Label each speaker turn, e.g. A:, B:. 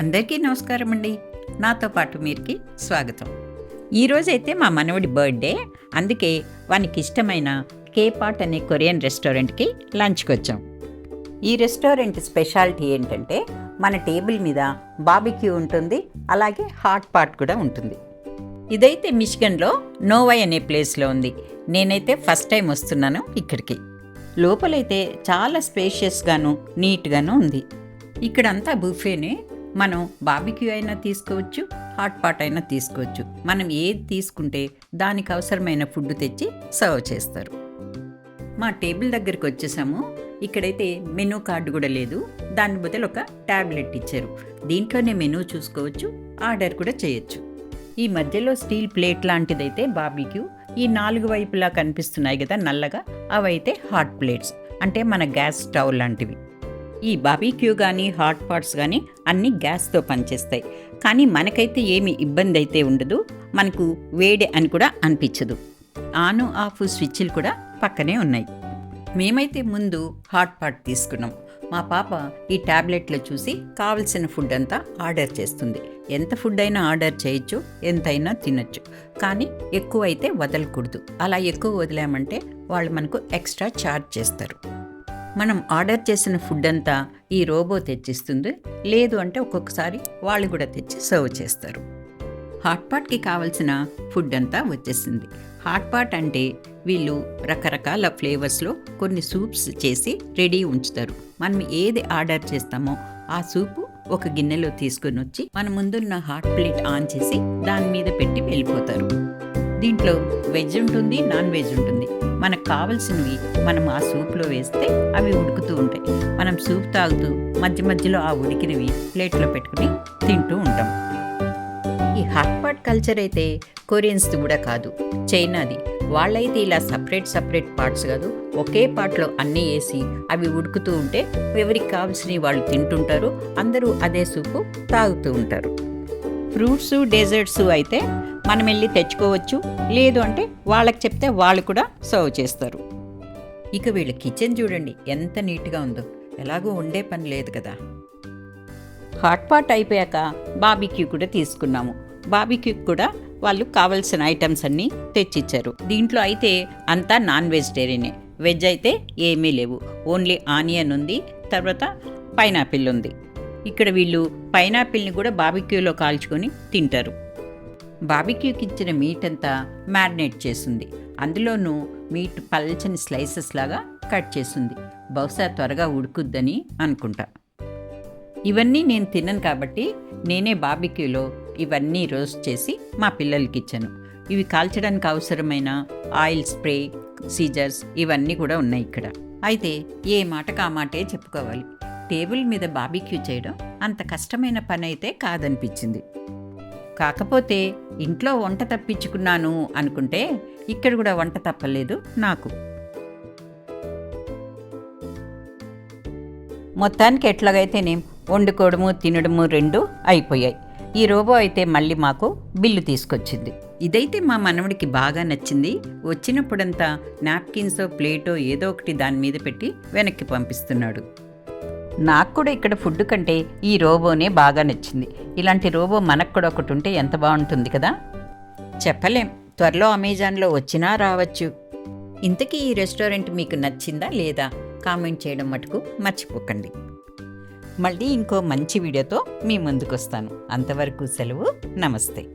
A: అందరికీ నమస్కారం అండి. నాతో పాటు మీరికి స్వాగతం. ఈరోజైతే మా మనవడి బర్త్డే. అందుకే వానికి ఇష్టమైన కేపాట్ అనే కొరియన్ రెస్టారెంట్కి లంచ్కి వచ్చాం ఈ రెస్టారెంట్ స్పెషాలిటీ ఏంటంటే మన టేబుల్ మీద బాబిక్యూ ఉంటుంది అలాగే హాట్ పాట్ కూడా ఉంటుంది. ఇదైతే మిషిగన్లో నోవై అనే ప్లేస్లో ఉంది. నేనైతే ఫస్ట్ టైం వస్తున్నాను ఇక్కడికి. లోపలైతే చాలా స్పేషియస్గాను నీట్గాను ఉంది. ఇక్కడంతా బుఫేనే మనం బాబిక్యూ అయినా తీసుకోవచ్చు హాట్ పాట్ అయినా తీసుకోవచ్చు. మనం ఏది తీసుకుంటే దానికి అవసరమైన ఫుడ్ తెచ్చి సర్వ్ చేస్తారు. మా టేబుల్ దగ్గరికి వచ్చేసాము. ఇక్కడైతే మెనూ కార్డు కూడా లేదు. దాని బదులు ఒక ట్యాబ్లెట్ ఇచ్చారు. దీంట్లోనే మెనూ చూసుకోవచ్చు ఆర్డర్ కూడా చేయొచ్చు. ఈ మధ్యలో స్టీల్ ప్లేట్ లాంటిదైతే బాబీక్యూ. ఈ నాలుగు వైపులా కనిపిస్తున్నాయి కదా నల్లగా అవైతే హాట్ ప్లేట్స్. అంటే మన గ్యాస్ స్టవ్ లాంటివి. ఈ బాబీక్యూ కానీ హాట్ పాట్స్ కానీ అన్నీ గ్యాస్తో పనిచేస్తాయి. కానీ మనకైతే ఏమి ఇబ్బంది అయితే ఉండదు. మనకు వేడి అని కూడా అనిపించదు. ఆను ఆఫ్ స్విచ్లు కూడా పక్కనే ఉన్నాయి. మేమైతే ముందు హాట్ పాట్ తీసుకున్నాం. మా పాప ఈ ట్యాబ్లెట్లో చూసి కావలసిన ఫుడ్ అంతా ఆర్డర్ చేస్తుంది. ఎంత ఫుడ్ అయినా ఆర్డర్ చేయొచ్చు ఎంతైనా తినొచ్చు. కానీ ఎక్కువ అయితే వదలకూడదు. అలా ఎక్కువ వదిలామంటే వాళ్ళు మనకు ఎక్స్ట్రా ఛార్జ్ చేస్తారు. మనం ఆర్డర్ చేసిన ఫుడ్ అంతా ఈ రోబో తెచ్చిస్తుంది. లేదు అంటే ఒక్కొక్కసారి వాళ్ళు కూడా తెచ్చి సర్వ్ చేస్తారు. హాట్ కావలసిన కావాల్సిన ఫుడ్ అంతా వచ్చేసింది. హాట్పాట్ అంటే వీళ్ళు రకరకాల ఫ్లేవర్స్లో కొన్ని సూప్స్ చేసి రెడీ ఉంచుతారు. మనం ఏది ఆర్డర్ చేస్తామో ఆ సూపు ఒక గిన్నెలో తీసుకొని వచ్చి మన ముందున్న హాట్ ప్లేట్ ఆన్ చేసి దాని మీద పెట్టి వెళ్ళిపోతారు. దీంట్లో వెజ్ ఉంటుంది నాన్ వెజ్ ఉంటుంది. మనకు కావలసినవి మనం ఆ సూప్లో వేస్తే అవి ఉడుకుతూ ఉంటాయి. మనం సూప్ తాగుతూ మధ్య మధ్యలో ఆ ఉడికినవి ప్లేట్లో పెట్టుకుని తింటూ ఉంటాం. ఈ హాట్పాట్ కల్చర్ అయితే కొరియన్స్ది కూడా కాదు చైనాది. వాళ్ళైతే ఇలా సపరేట్ సపరేట్ పార్ట్స్ కాదు ఒకే పార్ట్లో అన్నీ వేసి అవి ఉడుకుతూ ఉంటే ఎవరికి కావాల్సినవి వాళ్ళు తింటుంటారు అందరూ అదే సూపు తాగుతూ ఉంటారు. ఫ్రూట్స్ డెజర్ట్స్ అయితే మనం వెళ్ళి తెచ్చుకోవచ్చు. లేదు అంటే వాళ్ళకి చెప్తే వాళ్ళు కూడా సర్వ్ చేస్తారు. ఇక వీళ్ళ కిచెన్ చూడండి ఎంత నీట్గా ఉందో. ఎలాగో వండే పని లేదు కదా. హాట్ పాట్ అయిపోయాక బాబిక్యూ కూడా తీసుకున్నాము. బాబిక్యూ కూడా వాళ్ళు కావలసిన ఐటమ్స్ అన్నీ తెచ్చిచ్చారు. దీంట్లో అయితే అంతా నాన్ వెజిటేరియనే. వెజ్ అయితే ఏమీ లేవు. ఓన్లీ ఆనియన్ ఉంది తర్వాత పైనాపిల్ ఉంది. ఇక్కడ వీళ్ళు పైనాపిల్ని కూడా బాబిక్యూలో కాల్చుకొని తింటారు. బాబిక్యూకి ఇచ్చిన మీట్ అంతా మ్యారినేట్ చేసింది అందులోనూ మీట్ పల్చని స్లైసెస్ లాగా కట్ చేసింది బహుశా త్వరగా ఉడుకుద్దని అనుకుంటా. ఇవన్నీ నేను తినను కాబట్టి నేనే బాబిక్యూలో ఇవన్నీ రోస్ట్ చేసి మా పిల్లలకి ఇచ్చాను ఇవి కాల్చడానికి అవసరమైన ఆయిల్ స్ప్రే సీజర్స్ ఇవన్నీ కూడా ఉన్నాయి ఇక్కడ. అయితే ఏ మాటకు ఆ మాటే చెప్పుకోవాలి. టేబుల్ మీద బాబిక్యూ చేయడం అంత కష్టమైన పని అయితే కాదనిపించింది. కాకపోతే ఇంట్లో వంట తప్పించుకున్నాను అనుకుంటే ఇక్కడ కూడా వంట తప్పలేదు నాకు. మొత్తానికి ఎట్లాగైతేనేం వండుకోవడము తినడము రెండు అయిపోయాయి. ఈ రోబో అయితే మళ్ళీ మాకు బిల్లు తీసుకొచ్చింది. ఇదైతే మా మనవడికి బాగా నచ్చింది. వచ్చినప్పుడంతా నాప్కిన్సో ప్లేటో ఏదో ఒకటి దాని మీద పెట్టి వెనక్కి పంపిస్తున్నాడు. నాకు కూడా ఇక్కడ ఫుడ్ కంటే ఈ రోబోనే బాగా నచ్చింది. ఇలాంటి రోబో మనకు కూడా ఒకటి ఉంటే ఎంత బాగుంటుంది కదా? చెప్పలేం. త్వరలో అమెజాన్లో వచ్చినా రావచ్చు. ఇంతకీ ఈ రెస్టారెంట్ మీకు నచ్చిందా లేదా? కామెంట్ చేయడం మటుకు మర్చిపోకండి. మళ్ళీ ఇంకో మంచి వీడియోతో మీ ముందుకు వస్తాను అంతవరకు సెలవు. నమస్తే.